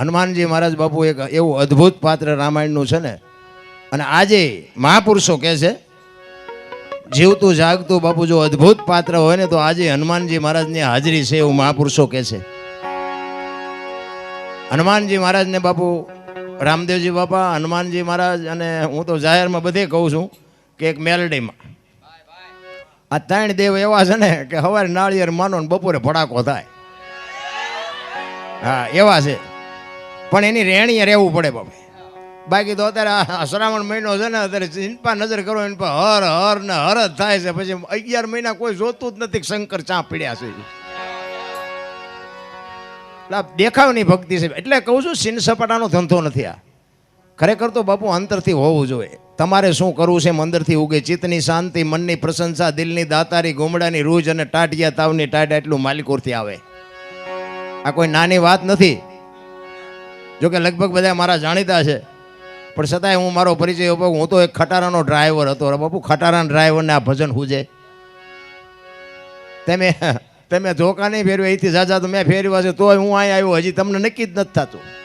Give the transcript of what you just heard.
હનુમાનજી મહારાજ બાપુ એક એવું અદ્ભુત પાત્ર રામાયણનું છે ને, અને આજે મહાપુરુષો કહે છે, જીવતું જાગતું બાપુ જો અદ્ભુત પાત્ર હોય ને, તો આજે હનુમાનજી મહારાજની હાજરી છે એવું મહાપુરુષો કહે છે. હનુમાનજી મહારાજને બાપુ, રામદેવજી બાપા, હનુમાનજી મહારાજ અને હું તો જાહેરમાં બધે કહું છું કે એક મેલડીમાં. આ ત્રણ દેવ એવા છે ને કે સવારે નાળિયેર માનો ને બપોરે ભડાકો થાય. હા, એવા છે. પણ એની રેણીએ રહેવું પડે બાપે. બાકી તો અત્યારે શ્રાવણ મહિનો છે ને, અત્યારે ઇનપા નજર કરો ઇનપા હર હર ને હર જ થાય છે. પછી અગિયાર મહિના કોઈ જોતું જ નથી શંકર ચા પીડ્યા છે. દેખાવની ભક્તિ છે. એટલે કહું છું સિન સપાટાનો ધંધો નથી આ. ખરેખર તો બાપુ અંતરથી હોવું જોઈએ. તમારે શું કરવું છે અંદરથી ઉગે. ચિત્તની શાંતિ, મનની પ્રશંસા, દિલની દાતારી, ગોમડાની રૂજ અને ટાટિયા તાવની ટાટ એટલું માલિકોરથી આવે. આ કોઈ નાની વાત નથી. જો કે લગભગ બધા મારા જાણીતા છે. પણ છતાંય હું મારો પરિચય આપો હું તો એક ખટારાનો ડ્રાઈવર હતો. બાપુ, ખટારાના ડ્રાઈવરને આ ભજન હુજે. તમે તમે ધોકા નહીં ફેર્યું અહીંથી જાજા તો મેં ફેર્યું છે. તોય હું અહીંયા આવ્યો. હજી તમને નક્કી જ નથી થતું.